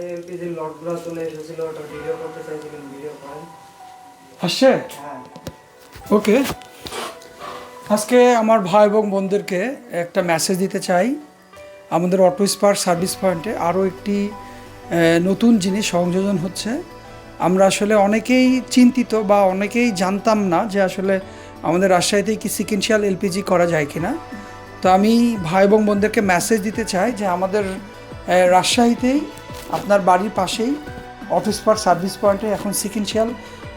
আমাদের এলপিজির লটগুলো চলে এসেছিল ওটা ভিডিও করতে চাইছিলেন ভিডিও করেন। আসছে হ্যাঁ। ওকে। আজকে আমার ভাই এবং বোনদেরকে একটা মেসেজ দিতে চাই। আমাদের অটো স্পার্ক সার্ভিস পয়েন্টে আরও একটি নতুন জিনিস সংযোজন হচ্ছে। আমরা আসলে অনেকেই চিন্তিত বা অনেকেই জানতাম না যে আসলে আমাদের রাজশাহীতে কি সিকেন্সিয়াল এলপিজি করা যায় কি না তো আমি ভাই এবং বোনদেরকে মেসেজ দিতে চাই যে আমাদের রাজশাহীতেই আপনার বাড়ির পাশেই অফিস পার সার্ভিস পয়েন্টে এখন সিকেন্সিয়াল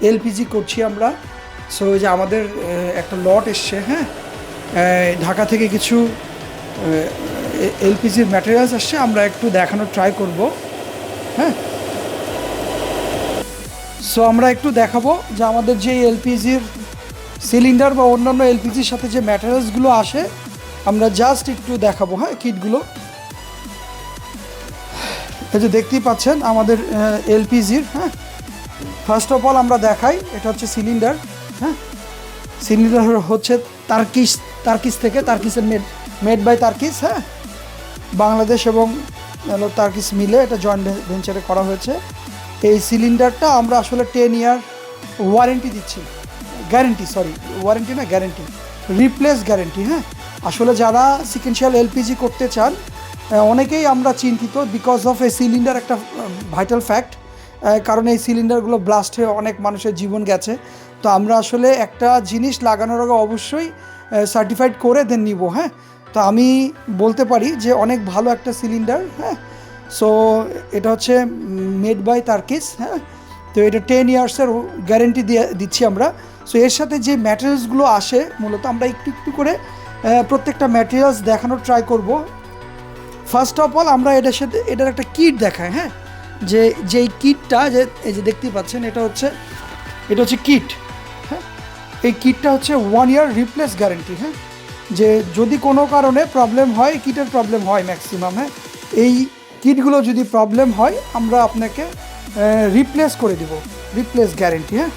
এলপিজি করছি আমরা। সো যে আমাদের একটা লট এসছে হ্যাঁ? ঢাকা থেকে কিছু এলপিজির ম্যাটেরিয়ালস আসছে, আমরা একটু দেখানোর ট্রাই করব হ্যাঁ? সো আমরা একটু দেখাবো যে আমাদের যে এলপিজির সিলিন্ডার বা অন্যান্য এলপিজির সাথে যে ম্যাটেরিয়ালসগুলো আসে, আমরা জাস্ট একটু দেখাবো হ্যাঁ কিটগুলো এই যে দেখতেই পাচ্ছেন আমাদের এলপিজির হ্যাঁ? ফার্স্ট অফ অল আমরা দেখাই, এটা হচ্ছে সিলিন্ডার হ্যাঁ? সিলিন্ডার হচ্ছে তার্কিস তার্কিস থেকে তার্কিসের মেড মেড বাই তার্কিস হ্যাঁ? বাংলাদেশ এবং তার্কিস মিলে এটা জয়েন্ট ভেঞ্চারে করা হয়েছে। এই সিলিন্ডারটা আমরা আসলে টেন ইয়ার ওয়ারেন্টি দিচ্ছি। গ্যারেন্টি সরি ওয়ারেন্টি না গ্যারেন্টি রিপ্লেস গ্যারেন্টি হ্যাঁ? আসলে যারা সিকেন্সিয়াল এলপিজি করতে চান অনেকেই আমরা চিন্তিত বিকজ অফ এই সিলিন্ডার একটা ভাইটাল ফ্যাক্ট কারণ এই সিলিন্ডারগুলো ব্লাস্ট হয়ে অনেক মানুষের জীবন গেছে। তো আমরা আসলে একটা জিনিস লাগানোর আগে অবশ্যই সার্টিফাইড করে দেন নিব হ্যাঁ? তো আমি বলতে পারি যে অনেক ভালো একটা সিলিন্ডার হ্যাঁ? সো এটা হচ্ছে মেড বাই তার্কিস হ্যাঁ? তো এটা টেন ইয়ার্সের গ্যারেন্টি দিয়ে দিচ্ছি আমরা। সো এর সাথে যে ম্যাটেরিয়ালসগুলো আসে, মূলত আমরা একটু একটু করে প্রত্যেকটা ম্যাটেরিয়ালস দেখানোর ট্রাই করব। ফার্স্ট অফ অল আমরা এটার সাথে, এটার একটা কিট দেখাই হ্যাঁ? যে, যেই কিটটা যে, এই যে দেখতেই পাচ্ছেন, এটা হচ্ছে এটা হচ্ছে কিট হ্যাঁ? এই কিটটা হচ্ছে ওয়ান ইয়ার রিপ্লেস গ্যারেন্টি হ্যাঁ? যে, যদি কোনো কারণে প্রবলেম হয় কিটের প্রবলেম হয় ম্যাক্সিমাম হ্যাঁ? এই কিটগুলো যদি প্রবলেম হয়, আমরা আপনাকে রিপ্লেস করে দিব রিপ্লেস গ্যারেন্টি হ্যাঁ?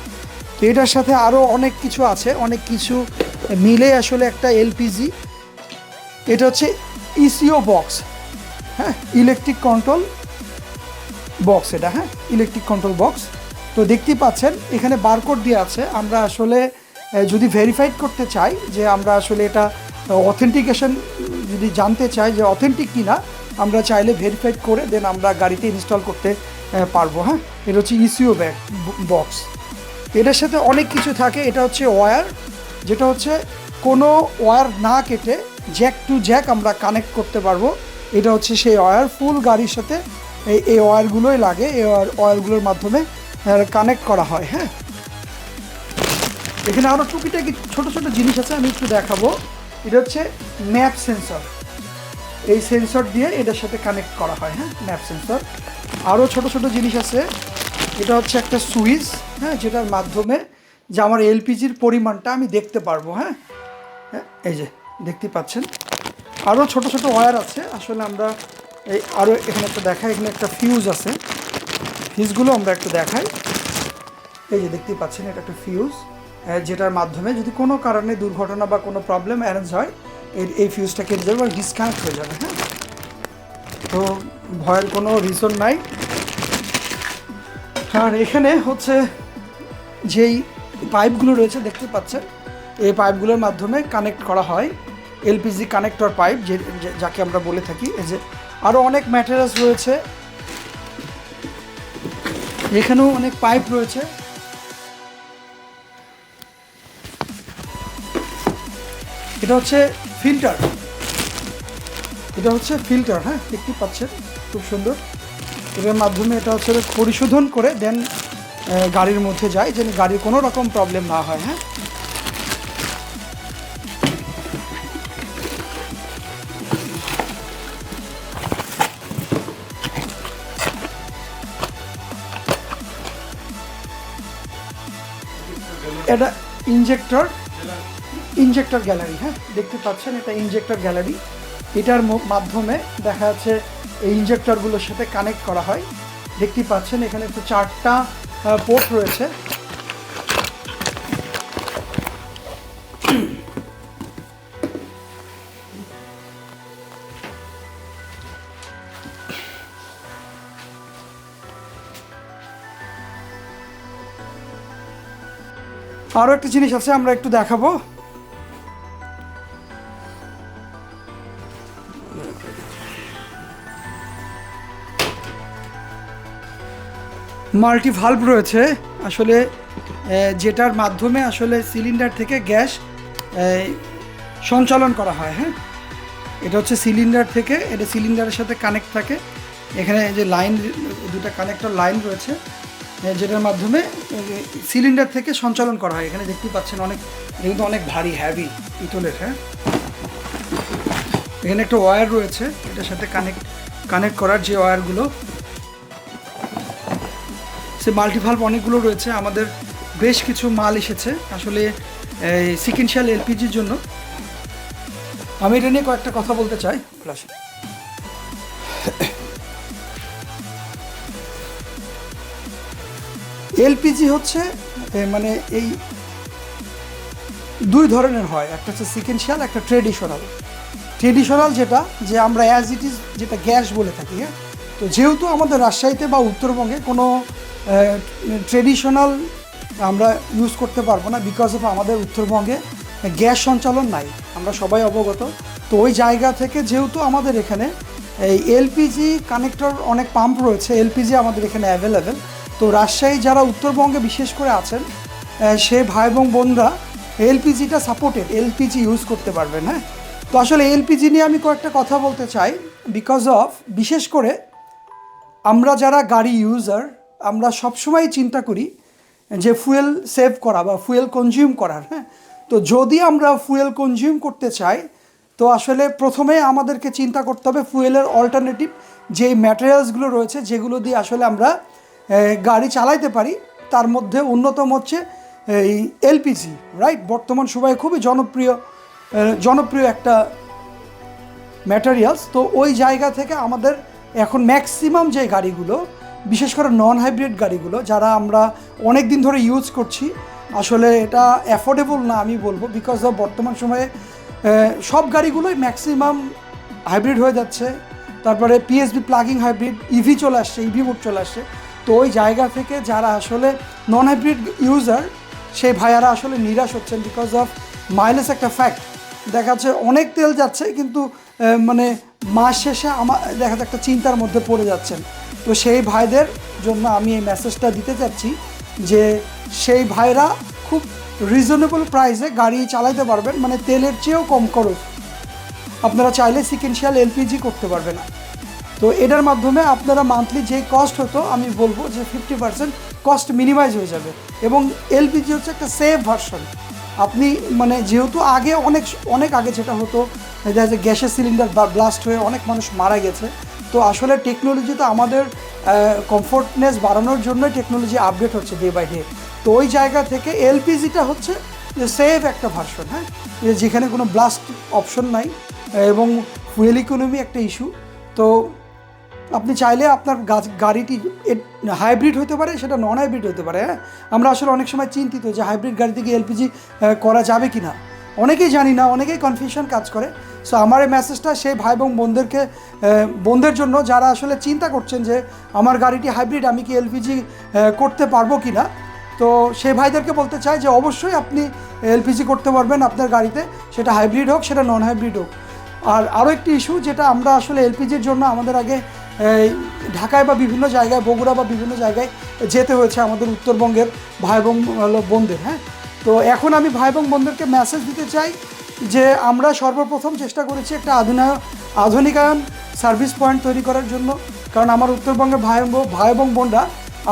তো এটার সাথে আরও অনেক কিছু আছে, অনেক কিছু মিলে আসলে একটা এলপিজি এটা হচ্ছে ইসিও বক্স হ্যাঁ ইলেকট্রিক কন্ট্রোল বক্স এটা হ্যাঁ ইলেকট্রিক কন্ট্রোল বক্স তো দেখতেই পাচ্ছেন, এখানে বারকোড দিয়ে আছে। আমরা আসলে যদি ভেরিফাইড করতে চাই যে আমরা আসলে এটা অথেন্টিকেশন যদি জানতে চাই যে অথেন্টিক কিনা, আমরা চাইলে ভেরিফাইড করে দেন আমরা গাড়িতে ইনস্টল করতে পারব হ্যাঁ। এটা হচ্ছে ইসিও ব্যাগ বক্স এটার সাথে অনেক কিছু থাকে। এটা হচ্ছে ওয়্যার যেটা হচ্ছে কোনো ওয়্যার না কেটে জ্যাক টু জ্যাক আমরা কানেক্ট করতে পারব। এটা হচ্ছে সেই ওয়্যার ফুল গাড়ির সাথে এই এই ওয়্যারগুলোই লাগে, এই ওয়্যার ওয়্যারগুলোর মাধ্যমে কানেক্ট করা হয় হ্যাঁ। এখানে আরও টুকিটাকি ছোটো ছোটো জিনিস আছে, আমি একটু দেখাবো। এটা হচ্ছে ম্যাপ সেন্সর এই সেন্সর দিয়ে এটার সাথে কানেক্ট করা হয় হ্যাঁ ম্যাপ সেন্সর আরও ছোট ছোট জিনিস আছে। এটা হচ্ছে একটা সুইচ হ্যাঁ যেটার মাধ্যমে যে আমার এলপিজির পরিমাণটা আমি দেখতে পারব হ্যাঁ। হ্যাঁ এই যে, দেখতে পাচ্ছেন? আরও ছোট ছোট ওয়্যার আছে। আসলে আমরা এই আরও এখানে একটা দেখাই, এখানে একটা ফিউজ আছে। ফিউজগুলো আমরা একটু দেখাই। এই যে দেখতেই পাচ্ছেন, এটা একটা ফিউজ যেটার মাধ্যমে যদি কোনো কারণে দুর্ঘটনা বা কোনো প্রবলেম অ্যারেঞ্জ হয়, এর, এই ফিউজটা কেটে যাবে বা ডিসকানেক্ট হয়ে যাবে হ্যাঁ? তো ভয়ের কোনো রিজন নাই। আর এখানে হচ্ছে যেই পাইপগুলো রয়েছে, দেখতে পাচ্ছেন, এই পাইপগুলোর মাধ্যমে কানেক্ট করা হয়। এলপিজি কানেক্টর পাইপ, যে যাকে আমরা বলে থাকি। এই যে আরও অনেক ম্যাটেরিয়ালস রয়েছে। এখানেও অনেক পাইপ রয়েছে। এটা হচ্ছে ফিল্টার এটা হচ্ছে ফিল্টার হ্যাঁ দেখতে পাচ্ছেন? খুব সুন্দর। এটার মাধ্যমে এটা হচ্ছে পরিশোধন করে দেন গাড়ির মধ্যে যায়, যেন গাড়ির কোনো রকম প্রবলেম না হয় হ্যাঁ? এটা ইনজেক্টর ইনজেক্টর গ্যালারি হ্যাঁ? দেখতে পাচ্ছেন, এটা ইনজেক্টর গ্যালারি এটার মাধ্যমে দেখা যাচ্ছে এই ইনজেক্টরগুলোর সাথে কানেক্ট করা হয়। দেখতে পাচ্ছেন, এখানে তো চারটা পোর্ট রয়েছে। আরও একটা জিনিস আছে, আমরা একটু দেখাবো। মাল্টি ভাল্ব রয়েছে। আসলে যেটার মাধ্যমে আসলে সিলিন্ডার থেকে গ্যাস সঞ্চালন করা হয় হ্যাঁ? এটা হচ্ছে সিলিন্ডার থেকে, এটা সিলিন্ডারের সাথে কানেক্ট থাকে। এখানে যে লাইন, দুটো কানেক্টর লাইন রয়েছে। যেটার মাধ্যমে সিলিন্ডার থেকে সঞ্চালন করা হয়। এখানে দেখতে পাচ্ছেন অনেক কিন্তু অনেক ভারী হ্যাভি পিতলের হ্যাঁ। এখানে একটা ওয়্যার রয়েছে এটার সাথে কানেক্ট কানেক্ট করার যে ওয়্যারগুলো সে মাল্টিভাল্ভ অনেকগুলো রয়েছে। আমাদের বেশ কিছু মাল এসেছে আসলে এই সিকেন্সিয়াল এলপিজির জন্য। আমি এটা নিয়ে কয়েকটা কথা বলতে চাই। প্লাস এলপিজি হচ্ছে মানে এই দুই ধরনের হয়। একটা হচ্ছে সিকেন্সিয়াল একটা ট্রেডিশনাল ট্রেডিশনাল যেটা, যে আমরা অ্যাজ ইট ইজ যেটা গ্যাস বলে থাকি হ্যাঁ? তো যেহেতু আমাদের রাজশাহীতে বা উত্তরবঙ্গে কোনো ট্রেডিশনাল আমরা ইউজ করতে পারব না বিকজ অফ আমাদের উত্তরবঙ্গে গ্যাস সঞ্চালন নাই। আমরা সবাই অবগত। তো ওই জায়গা থেকে যেহেতু আমাদের এখানে এই এলপিজি কানেক্টর অনেক পাম্প রয়েছে, এলপিজি আমাদের এখানে অ্যাভেলেবেল তো রাজশাহী যারা উত্তরবঙ্গে বিশেষ করে আছেন সে ভাই এবং বোনরা এলপিজিটা সাপোর্টেড এলপিজি ইউজ করতে পারবেন হ্যাঁ? তো আসলে এলপিজি নিয়ে আমি কয়েকটা কথা বলতে চাই বিকজ অফ বিশেষ করে আমরা যারা গাড়ি ইউজার আমরা সবসময় চিন্তা করি যে ফুয়েল সেভ করা বা ফুয়েল কনজিউম করার হ্যাঁ? তো যদি আমরা ফুয়েল কনজিউম করতে চাই, তো আসলে প্রথমে আমাদেরকে চিন্তা করতে হবে ফুয়েলের অল্টারনেটিভ যেই ম্যাটেরিয়ালসগুলো রয়েছে, যেগুলো দিয়ে আসলে আমরা গাড়ি চালাইতে পারি, তার মধ্যে অন্যতম হচ্ছে এই এলপিজি রাইট বর্তমান সময়ে খুবই জনপ্রিয় জনপ্রিয় একটা ম্যাটেরিয়ালস তো ওই জায়গা থেকে আমাদের এখন ম্যাক্সিমাম যে গাড়িগুলো, বিশেষ করে নন হাইব্রিড গাড়িগুলো, যারা আমরা অনেক দিন ধরে ইউজ করছি, আসলে এটা অ্যাফোর্ডেবল না আমি বলব বিকজ অফ বর্তমান সময়ে সব গাড়িগুলোই ম্যাক্সিমাম হাইব্রিড হয়ে যাচ্ছে। তারপরে পিএসবি প্লাগিং হাইব্রিড ইভি চলে আসছে ইভি মোড চলে আসছে। তো ওই জায়গা থেকে যারা আসলে নন হাইব্রিড ইউজার সেই ভাইয়ারা আসলে নিরাশ হচ্ছেন বিকজ অফ মাইলেজ একটা ফ্যাক্ট দেখা যাচ্ছে অনেক তেল যাচ্ছে কিন্তু মানে মাস শেষে আমার দেখা যাচ্ছে একটা চিন্তার মধ্যে পড়ে যাচ্ছেন। তো সেই ভাইদের জন্য আমি এই মেসেজটা দিতে চাচ্ছি যে সেই ভাইরা খুব রিজনেবল প্রাইসে গাড়ি চালাইতে পারবেন মানে তেলের চেয়েও কম খরচ। আপনারা চাইলে সিকেন্সিয়াল এলপিজি করতে পারবেন। তো এটার মাধ্যমে আপনারা মান্থলি যে কস্ট হতো, আমি বলব যে ফিফটি পার্সেন্ট কস্ট মিনিমাইজ হয়ে যাবে। এবং এলপিজি হচ্ছে একটা সেফ ভার্সন আপনি মানে যেহেতু আগে অনেক অনেক আগে যেটা হতো, দেখা যায় গ্যাসের সিলিন্ডার বা ব্লাস্ট হয়ে অনেক মানুষ মারা গেছে। তো আসলে টেকনোলজি তো আমাদের কমফোর্টনেস বাড়ানোর জন্যই টেকনোলজি আপডেট হচ্ছে ডে বাই ডে তো ওই জায়গা থেকে এলপিজিটা হচ্ছে যে সেফ একটা ভার্সন হ্যাঁ? যেখানে কোনো ব্লাস্ট অপশন নাই। এবং ফুয়েল ইকোনমি একটা ইস্যু তো আপনি চাইলে আপনার গাছ, গাড়িটি হাইব্রিড হতে পারে, সেটা নন হাইব্রিড হতে পারে হ্যাঁ? আমরা আসলে অনেক সময় চিন্তিত যে হাইব্রিড গাড়িতে কি এলপিজি করা যাবে কি না অনেকেই জানি না, অনেকেই কনফিউশন কাজ করে। সো আমার এই মেসেজটা সেই ভাই এবং বোনদেরকে বোনদের জন্য যারা আসলে চিন্তা করছেন যে আমার গাড়িটি হাইব্রিড আমি কি এলপিজি করতে পারব কি না তো সেই ভাইদেরকে বলতে চাই যে অবশ্যই আপনি এলপিজি করতে পারবেন আপনার গাড়িতে, সেটা হাইব্রিড হোক, সেটা নন হাইব্রিড হোক। আর আরও একটি ইস্যু যেটা আমরা আসলে এলপিজির জন্য আমাদের আগে ঢাকায় বা বিভিন্ন জায়গায়, বগুড়া বা বিভিন্ন জায়গায় যেতে হয়েছে আমাদের উত্তরবঙ্গের ভাই এবং বোনদের হ্যাঁ? তো এখন আমি ভাই এবং বোনদেরকে মেসেজ দিতে চাই যে আমরা সর্বপ্রথম চেষ্টা করেছি একটা আধুনায়ন আধুনিকায়ন সার্ভিস পয়েন্ট তৈরি করার জন্য। কারণ আমার উত্তরবঙ্গের ভাই ভাই এবং বোনরা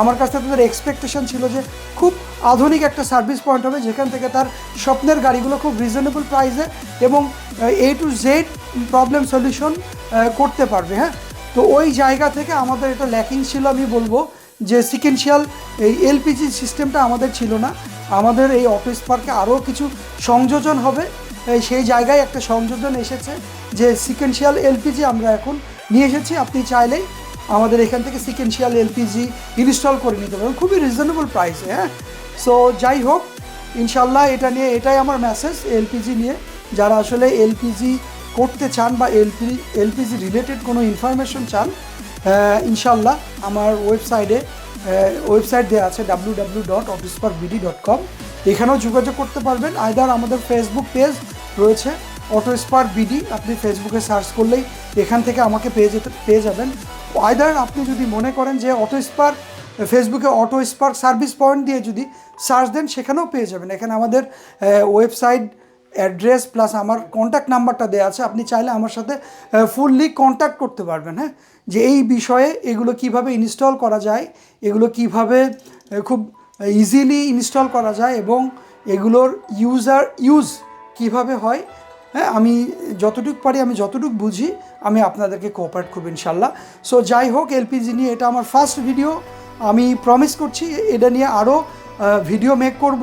আমার কাছে তাদের এক্সপেকটেশন ছিল যে খুব আধুনিক একটা সার্ভিস পয়েন্ট হবে, যেখান থেকে তার স্বপ্নের গাড়িগুলো খুব রিজনেবল প্রাইসে এবং A to Z problem solution করতে পারবে হ্যাঁ? তো ওই জায়গা থেকে আমাদের এটা ল্যাকিং ছিল আমি বলব, যে সিকেন্সিয়াল এই এলপিজি সিস্টেমটা আমাদের ছিল না। আমাদের এই অফিস পার্কে আরও কিছু সংযোজন হবে। সেই জায়গায় একটা সংযোজন এসেছে, যে সিকেন্সিয়াল এলপিজি আমরা এখন নিয়ে এসেছি। আপনি চাইলেই আমাদের এখান থেকে সিকেন্সিয়াল এলপিজি ইনস্টল করে নিতে পারবেন খুবই রিজনেবল প্রাইসে হ্যাঁ? সো যাই হোক, ইনশাল্লাহ এটা নিয়ে এটাই আমার মেসেজ এলপিজি নিয়ে। যারা আসলে এলপিজি করতে চান বা এলপি এলপিজি রিলেটেড কোনো ইনফরমেশন চান ইনশাল্লাহ আমার ওয়েবসাইটে ওয়েবসাইট দেওয়া আছে W W dot office BD dot com এখানেও যোগাযোগ করতে পারবেন। আয়দার আমাদের ফেসবুক পেজ রয়েছে অটো স্পার বিডি আপনি ফেসবুকে সার্চ করলেই এখান থেকে আমাকে পেয়ে যেতে, পেয়ে যাবেন। আয়দার আপনি যদি মনে করেন যে অটো স্পার্ক ফেসবুকে অটো স্পার্ক সার্ভিস পয়েন্ট দিয়ে যদি সার্চ দেন, সেখানেও পেয়ে যাবেন। এখানে আমাদের ওয়েবসাইট অ্যাড্রেস প্লাস আমার কন্ট্যাক্ট নাম্বারটা দেওয়া আছে, আপনি চাইলে আমার সাথে ফুললি কন্ট্যাক্ট করতে পারবেন হ্যাঁ? যে এই বিষয়ে এগুলো কীভাবে ইনস্টল করা যায়, এগুলো কীভাবে খুব ইজিলি ইনস্টল করা যায় এবং এগুলোর ইউজার ইউজ কীভাবে হয় হ্যাঁ? আমি যতটুকু পারি, আমি যতটুকু বুঝি, আমি আপনাদেরকে কোঅপারেট করব, ইনশাল্লাহ। সো যাই হোক, এলপিজি নিয়ে এটা আমার ফার্স্ট ভিডিও আমি প্রমিস করছি, এটা নিয়ে আরও ভিডিও মেক করব।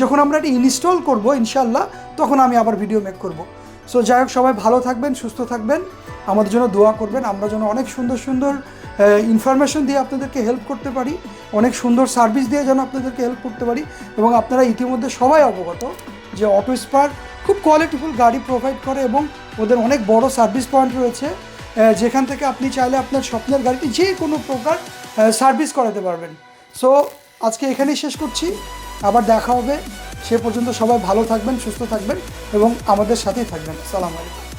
যখন আমরা এটা ইনস্টল করব ইনশাল্লাহ তখন আমি আবার ভিডিও মেক করব। সো যাই হোক, সবাই ভালো থাকবেন, সুস্থ থাকবেন। আমাদের জন্য দোয়া করবেন। আমরা যেন অনেক সুন্দর সুন্দর ইনফরমেশন দিয়ে আপনাদেরকে হেল্প করতে পারি। অনেক সুন্দর সার্ভিস দিয়ে যেন আপনাদেরকে হেল্প করতে পারি। এবং আপনারা ইতিমধ্যে সবাই অবগত যে অটো স্পার খুব কোয়ালিটিফুল গাড়ি প্রোভাইড করে এবং ওদের অনেক বড় সার্ভিস পয়েন্ট রয়েছে। যেখান থেকে আপনি চাইলে আপনার স্বপ্নের গাড়িটি যে কোনো প্রকার সার্ভিস করাতে পারবেন। সো আজকে এখানেই শেষ করছি। আবার দেখা হবে। সে পর্যন্ত সবাই ভালো থাকবেন, সুস্থ থাকবেন এবং আমাদের সাথেই থাকবেন। সালাম আলাইকুম।